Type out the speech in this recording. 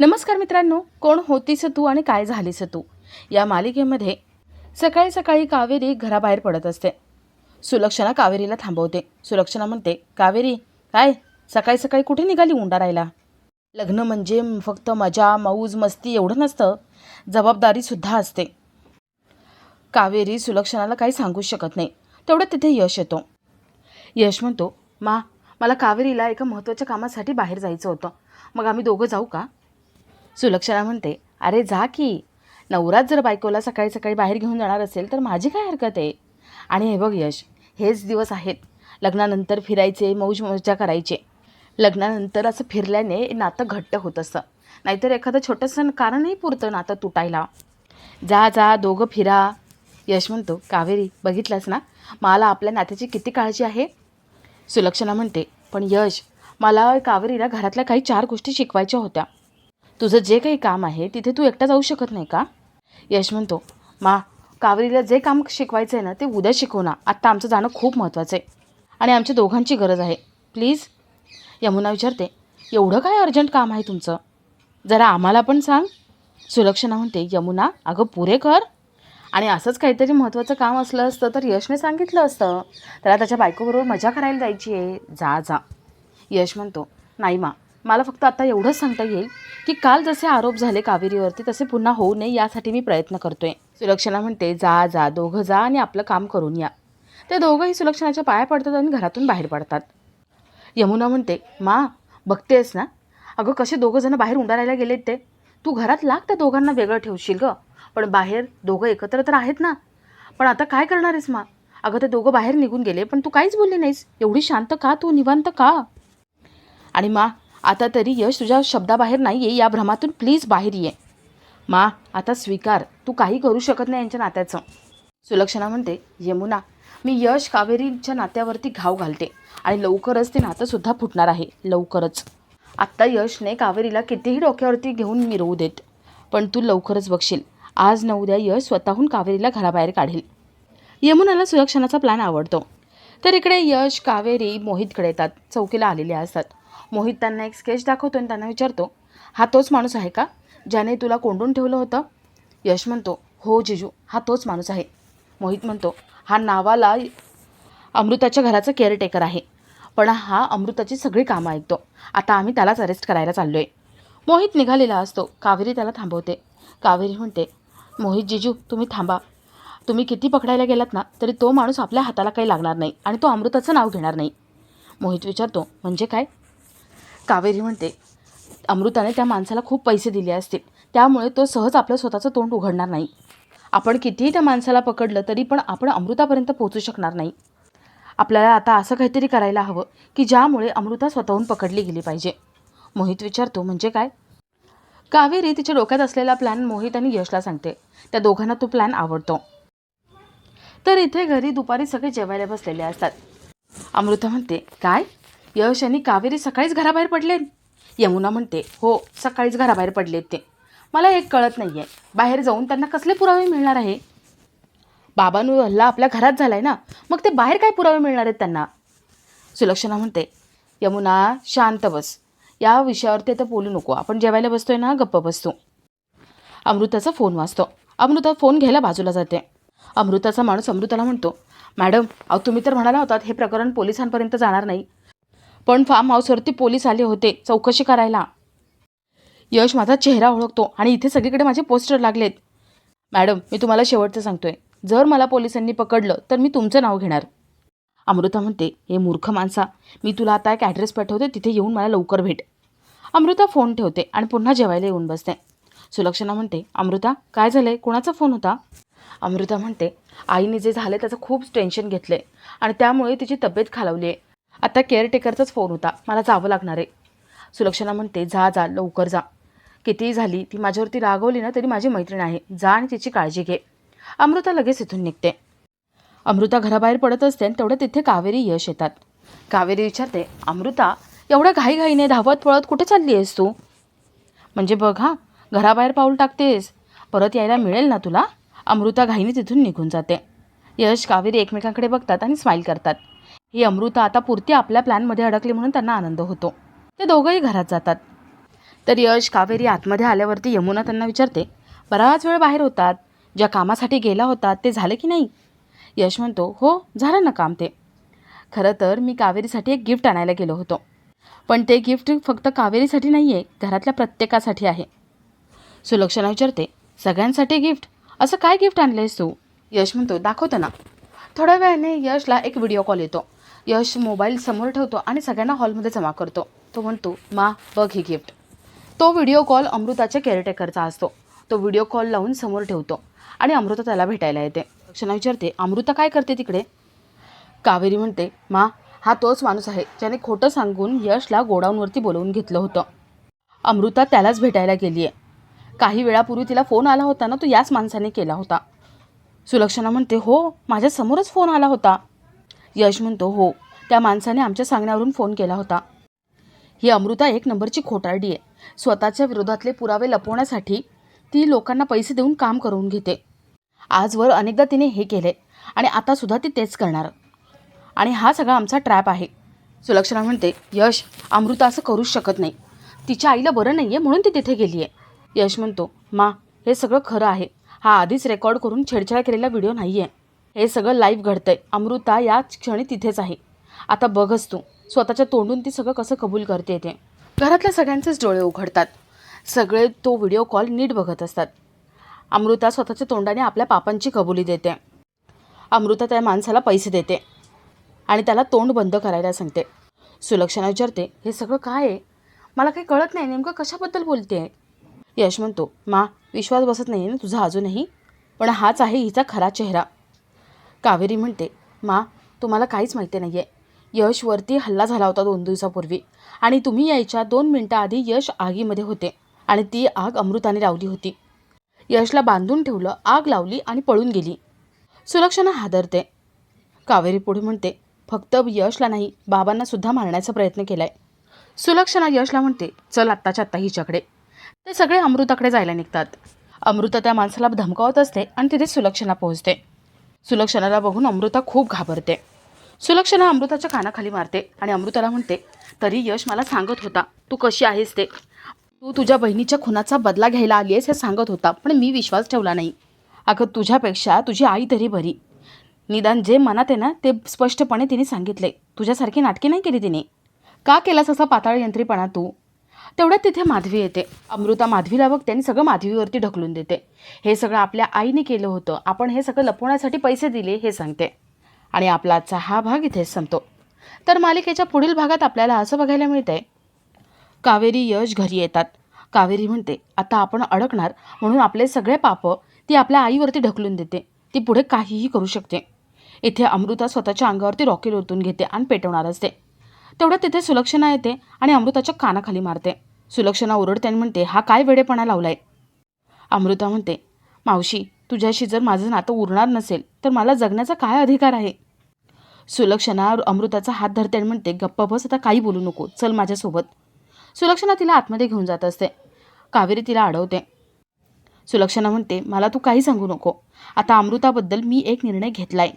नमस्कार मित्रांनो कोण होतीस तू आणि काय झालीस तू? या मालिकेमध्ये सकाळी सकाळी कावेरी घराबाहेर पडत असते. सुलक्षणा कावेरीला थांबवते. सुलक्षणा म्हणते कावेरी काय? सकाळी सकाळी कुठे निघाली उंडारायला लग्न म्हणजे फक्त मजा मौज मस्ती एवढं नसतं. जबाबदारीसुद्धा असते. कावेरी सुलक्षणाला काही सांगूच शकत नाही. तेवढं तिथे यश येतो. यश म्हणतो मा मला कावेरीला एका महत्त्वाच्या कामासाठी बाहेर जायचं होतं. मग आम्ही दोघं जाऊ का? सुलक्षणा म्हणते अरे जा की. नवराच जर बायकोला सकाळी सकाळी बाहेर घेऊन जाणार असेल तर माझी काय हरकत आहे? आणि हे बघ यश हेच दिवस आहेत. लग्नानंतर फिरायचे मौज मजा करायचे. लग्नानंतर असं फिरल्याने नातं घट्ट होत असतं. नाहीतर एखादं छोटंसं कारणही पुरतं नातं तुटायला. जा जा दोघं फिरा. यश म्हणतो कावेरी बघितलंस ना? मला आपल्या नात्याची किती काळजी आहे? सुलक्षणा म्हणते पण यश मला कावेरीला घरातल्या काही चार गोष्टी शिकवायच्या होत्या. तुझं जे काही काम आहे तिथे तू एकटा जाऊ शकत नाही का? यश म्हणतो मा कावरीला जे काम शिकवायचं आहे ना ते उद्या शिकव ना. आत्ता आमचं जाणं खूप महत्त्वाचं आहे आणि आमच्या दोघांची गरज आहे. प्लीज. यमुना विचारते एवढं काय अर्जंट काम आहे तुमचं? जरा आम्हाला पण सांग. सुलक्षणा म्हणते यमुना अगं पुरे कर. आणि असंच काहीतरी महत्त्वाचं काम असलं असतं तर यशने सांगितलं असतं. त्याला त्याच्या बायकोबरोबर मजा करायला जायची आहे. जा जा. यश म्हणतो नाही मा. मला फक्त आता एवढंच सांगता येईल की काल जसे आरोप झाले कावेरीवरती तसे पुन्हा होऊ नये यासाठी मी प्रयत्न करतोय. सुलक्षणा म्हणते जा जा दोघं जा आणि आपलं काम करून या. ते दोघंही सुलक्षणाच्या पाया पडतात आणि घरातून बाहेर पडतात. यमुना म्हणते मा बघतेस ना? अगं कसे दोघं जण बाहेर उंडारायला गेलेत ते. तू घरात लाग त्या दोघांना वेगळं ठेवशील गं. पण बाहेर दोघं एकत्र तर आहेत ना. पण आता काय करणार आहेस मा? अगं ते दोघं बाहेर निघून गेले पण तू काहीच बोलली नाहीस. एवढी शांत का तू? निवांत का? आणि मा आता तरी यश तुझ्या शब्दाबाहेर नाही आहे या भ्रमातून प्लीज बाहेर ये. मा आता स्वीकार. तू काही करू शकत नाही यांच्या नात्याचं. सुलक्षणा म्हणते यमुना मी यश कावेरीच्या नात्यावरती घाव घालते आणि लवकरच ते नातंसुद्धा फुटणार आहे लवकरच. आत्ता यशने कावेरीला कितीही डोक्यावरती घेऊन मिरवू देत पण तू लवकरच बघशील आज न उद्या यश स्वतःहून कावेरीला घराबाहेर काढेल. यमुनाला सुलक्षणाचा प्लॅन आवडतो. तर इकडे यश कावेरी मोहितकडे येतात चौकीला आलेले असतात. मोहित त्यांना एक स्केच दाखवतो आणि त्यांना विचारतो हा तोच माणूस आहे का? ज्याने तुला कोंडून ठेवलं होतं? यश म्हणतो हो जिजू हा तोच माणूस आहे. मोहित म्हणतो हा नावाला अमृताच्या घराचा केअरटेकर आहे पण हा अमृताची सगळी कामं ऐकतो. आता आम्ही त्यालाच अरेस्ट करायला चाललो आहे मोहित निघालेला असतो. कावेरी त्याला थांबवते. कावेरी म्हणते मोहित जिजू तुम्ही थांबा. तुम्ही किती पकडायला गेलात ना तरी तो माणूस आपल्या हाताला काही लागणार नाही आणि तो अमृताचं नाव घेणार नाही. मोहित विचारतो म्हणजे काय? कावेरी म्हणते अमृताने त्या माणसाला खूप पैसे दिले असतील. त्यामुळे तो सहज आपलं स्वतःचं तोंड उघडणार नाही. आपण कितीही त्या माणसाला पकडलं तरी पण आपण अमृतापर्यंत पोहोचू शकणार नाही. आपल्याला आता असं काहीतरी करायला हवं की ज्यामुळे अमृता स्वतःहून पकडली गेली पाहिजे. मोहित विचारतो म्हणजे काय? कावेरी तिच्या डोक्यात असलेला प्लॅन मोहित आणि यशला सांगते. त्या दोघांना तो प्लॅन आवडतो. तर इथे घरी दुपारी सगळे जेवायला बसलेले असतात. अमृता म्हणते काय? यश आणि कावेरी सकाळीच घराबाहेर पडलेत. यमुना म्हणते हो सकाळीच घराबाहेर पडलेत ते. मला एक कळत नाही आहे बाहेर जाऊन त्यांना कसले पुरावे मिळणार आहे? बाबांनो हल्ला आपल्या घरात झालाय ना. मग ते बाहेर काय पुरावे मिळणार आहेत त्यांना? सुलक्षणा म्हणते यमुना शांत बस. या विषयावरती तर बोलू नको. आपण जेवायला बसतोय ना? गप्प बसतो अमृताचा फोन वाचतो अमृता फोन घ्यायला बाजूला जाते. अमृताचा माणूस अमृताला म्हणतो मॅडम अहो तुम्ही तर म्हणाला होतात हे प्रकरण पोलिसांपर्यंत जाणार नाही. पण फार्म हाऊसवरती पोलीस आले होते चौकशी करायला. यश माझा चेहरा ओळखतो आणि इथे सगळीकडे माझे पोस्टर लागलेत. मॅडम मी तुम्हाला शेवटचं सांगतोय. जर मला पोलिसांनी पकडलं तर मी तुमचं नाव घेणार. अमृता म्हणते हे मूर्ख माणसा मी तुला आता एक ॲड्रेस पाठवते तिथे येऊन मला लवकर भेट. अमृता फोन ठेवते आणि पुन्हा जेवायला येऊन बसते. सुलक्षणा म्हणते अमृता काय झालं आहे कोणाचा फोन होता? अमृता म्हणते आईने जे झालं त्याचं खूप टेन्शन घेतलं आहे आणि त्यामुळे तिची तब्येत खालावली आहे आता केअरटेकरचाच फोन होता. मला जावं लागणार आहे. सुलक्षणा म्हणते जा जा लवकर जा. कितीही झाली ती माझ्यावरती रागवली ना तरी माझी मैत्रीण आहे. जा आणि तिची काळजी घे. अमृता लगेच इथून निघते. अमृता घराबाहेर पडत असते आणि तेवढं तिथे कावेरी यश येतात. कावेरी विचारते अमृता एवढ्या घाईघाईने धावत पळत कुठे चालली आहेस तू? म्हणजे बघ हा घराबाहेर पाऊल टाकतेस. परत यायला मिळेल ना तुला? अमृता घाईने तिथून निघून जाते. यश कावेरी एकमेकांकडे बघतात आणि स्माईल करतात. ही अमृता आता पुरती आपल्या प्लॅनमध्ये अडकली म्हणून त्यांना आनंद होतो. ते दोघंही घरात जातात. तर यश कावेरी आतमध्ये आल्यावरती यमुना त्यांना विचारते बराच वेळ बाहेर होतात? ज्या कामासाठी गेला होता ते झालं की नाही? यश म्हणतो हो झालं ना काम ते. खरं तर मी कावेरीसाठी एक गिफ्ट आणायला गेलो होतो. पण ते गिफ्ट फक्त कावेरीसाठी नाही आहे घरातल्या प्रत्येकासाठी आहे. सुलक्षणा विचारते सगळ्यांसाठी गिफ्ट? असं काय गिफ्ट आणलं आहेस तू? यश म्हणतो दाखवतो ना. थोड्या वेळाने यशला एक व्हिडिओ कॉल येतो. यश मोबाईल समोर ठेवतो आणि सगळ्यांना हॉलमध्ये जमा करतो. तो म्हणतो मा बघ ही गिफ्ट तो व्हिडिओ कॉल अमृताच्या केअरटेकरचा असतो. तो व्हिडिओ कॉल लावून समोर ठेवतो आणि अमृता त्याला भेटायला येते. क्षणा विचारते अमृता काय करते तिकडे? कावेरी म्हणते मा हा तोच माणूस आहे ज्याने खोटं सांगून यशला गोडाऊनवरती बोलवून घेतलं होतं. अमृता त्यालाच भेटायला गेली आहे. काही वेळापूर्वी तिला फोन आला होता ना तो याच माणसाने केला होता. सुलक्षणा म्हणते हो माझ्यासमोरच फोन आला होता. यश म्हणतो हो. त्या माणसाने आमच्या सांगण्यावरून फोन केला होता. ही अमृता एक नंबरची खोटारडी आहे. स्वतःच्या विरोधातले पुरावे लपवण्यासाठी ती लोकांना पैसे देऊन काम करून घेते. आजवर अनेकदा तिने हे केले आणि आतासुद्धा ती तेच करणार. आणि हा सगळा आमचा ट्रॅप आहे. सुलक्षणा म्हणते यश अमृता असं करूच शकत नाही. तिच्या आईला बरं नाही आहे म्हणून ती तिथे गेली आहे यश म्हणतो मा हे सगळं खरं आहे. हा आधीच रेकॉर्ड करून छेडछाड केलेला व्हिडिओ नाही आहे हे सगळं लाईव्ह घडतंय. अमृता याच क्षणी तिथेच आहे. आता बघच तू स्वतःच्या तोंडून ती सगळं कसं कबूल करते ते. घरातल्या सगळ्यांचेच डोळे उघडतात. सगळे तो व्हिडिओ कॉल नीट बघत असतात. अमृता स्वतःच्या तोंडाने आपल्या पापांची कबुली देते. अमृता त्या माणसाला पैसे देते आणि त्याला तोंड बंद करायला सांगते. सुलक्षणा विचारते हे सगळं काय आहे? मला काही कळत नाही नेमकं कशाबद्दल बोलते आहे यश म्हणतो मा विश्वास बसत नाही ना तुझा अजूनही? पण हाच आहे हिचा खरा चेहरा. कावेरी म्हणते मा तुम्हाला काहीच माहिती नाही आहे यशवरती हल्ला झाला होता दोन दिवसापूर्वी आणि तुम्ही यायच्या दोन मिनटं आधी यश आगीमध्ये होते आणि ती आग अमृताने लावली होती. यशला बांधून ठेवलं आग लावली आणि पळून गेली. सुलक्षणा हादरते. कावेरी पुढे म्हणते फक्त यशला नाही बाबांना सुद्धा मारण्याचा प्रयत्न केलाय. सुलक्षणा यशला म्हणते चल आत्ताच्या आत्ता हिच्याकडे. ते सगळे अमृताकडे जायला निघतात. अमृता त्या माणसाला धमकावत असते आणि तिथे सुलक्षणा पोहोचते. सुलक्षणाला बघून अमृता खूप घाबरते. सुलक्षणा अमृताच्या कानाखाली मारते आणि अमृताला म्हणते तरी यश मला सांगत होता. तू कशी आहेस ते? तू तुझ्या बहिणीच्या खुनाचा बदला घ्यायला आली आहेस हे सांगत होता पण मी विश्वास ठेवला नाही. अगं तुझ्यापेक्षा तुझी आई तरी बरी. निदान जे मनात आहे ना ते स्पष्टपणे तिने सांगितले. तुझ्यासारखी नाटके नाही केली तिने. का केलास असा पाताळ यंत्रीपणा तू? तेवढ्यात तिथे माधवी येते. अमृता माधवीला बघते आणि सगळं माधवीवरती ढकलून देते. हे सगळं आपल्या आईने केलं होतं. आपण हे सगळं लपवण्यासाठी पैसे दिले हे सांगते. आणि आपला आजचा हा भाग इथेच संपतो. तर मालिकेच्या पुढील भागात आपल्याला असं बघायला मिळतंय. कावेरी यश घरी येतात. कावेरी म्हणते आता आपण अडकणार म्हणून आपले सगळे पापं ती आपल्या आईवरती ढकलून देते. ती पुढे काहीही करू शकते. इथे अमृता स्वतःच्या अंगावरती रॉकेल ओतून घेते आणि पेटवणार असते. तेवढ्यात तिथे सुलक्षणा येते आणि अमृताच्या कानाखाली मारते. सुलक्षणा ओरडते आणि म्हणते हा काय वेडेपणा लावलाय? अमृता म्हणते मावशी तुझ्याशी जर माझं नातं उरणार नसेल तर मला जगण्याचा काय अधिकार आहे? सुलक्षणा अमृताचा हात धरते आणि म्हणते गप्प बस आता काही बोलू नको चल माझ्यासोबत. सुलक्षणा तिला आतमध्ये घेऊन जात असते. कावेरी तिला अडवते. सुलक्षणा म्हणते मला तू काही सांगू नको. आता अमृताबद्दल मी एक निर्णय घेतलाय.